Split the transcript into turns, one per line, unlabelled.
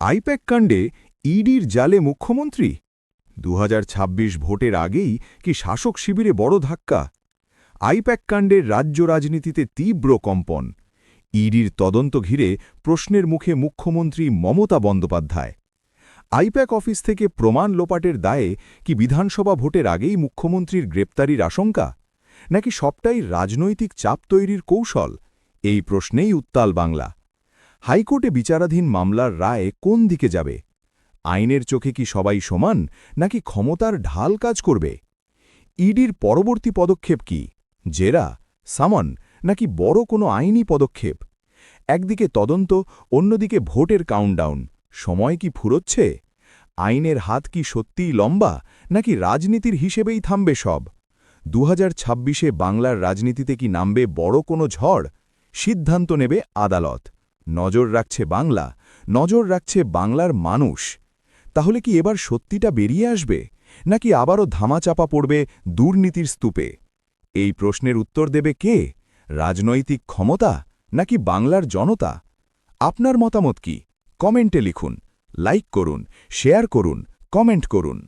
I-PAC কাণ্ডে ইডির জালে মুখ্যমন্ত্রী? দু হাজার ছাব্বিশ ভোটের আগেই কি শাসক শিবিরে বড় ধাক্কা? আইপ্যাক কাণ্ডের রাজ্য রাজনীতিতে তীব্র কম্পন। ইডির তদন্ত ঘিরে প্রশ্নের মুখে মুখ্যমন্ত্রী মমতা বন্দ্যোপাধ্যায়। আইপ্যাক অফিস থেকে প্রমাণ লোপাটের দায়ে কি বিধানসভা ভোটের আগেই মুখ্যমন্ত্রীর গ্রেপ্তারির আশঙ্কা? নাকি সবটাই রাজনৈতিক চাপ তৈরির কৌশল? এই প্রশ্নেই উত্তাল বাংলা। হাইকোর্টে বিচারাধীন মামলার রায় কোন দিকে যাবে? আইনের চোখে কি সবাই সমান, নাকি ক্ষমতার ঢাল কাজ করবে? ইডির পরবর্তী পদক্ষেপ কি? জেরা, সামন, নাকি বড় কোনো আইনি পদক্ষেপ? একদিকে তদন্ত, অন্যদিকে ভোটের কাউন্টডাউন সময় কি ফুরোচ্ছে? আইনের হাত কি সত্যিই লম্বা, নাকি রাজনীতির হিসেবেই থামবে সব? দু হাজার বাংলার রাজনীতিতে কি নামবে বড় কোনো ঝড়? সিদ্ধান্ত নেবে আদালত। নজর রাখছে বাংলা, নজর রাখছে বাংলার মানুষ। তাহলে কি এবার সত্যিটা বেরিয়ে আসবে? নাকি আবারও ধামাচাপা পড়বে দুর্নীতির স্তূপে? এই প্রশ্নের উত্তর দেবে কে? রাজনৈতিক ক্ষমতা নাকি বাংলার জনতা? আপনার মতামত কি? কমেন্টে লিখুন, লাইক করুন, শেয়ার করুন, কমেন্ট করুন।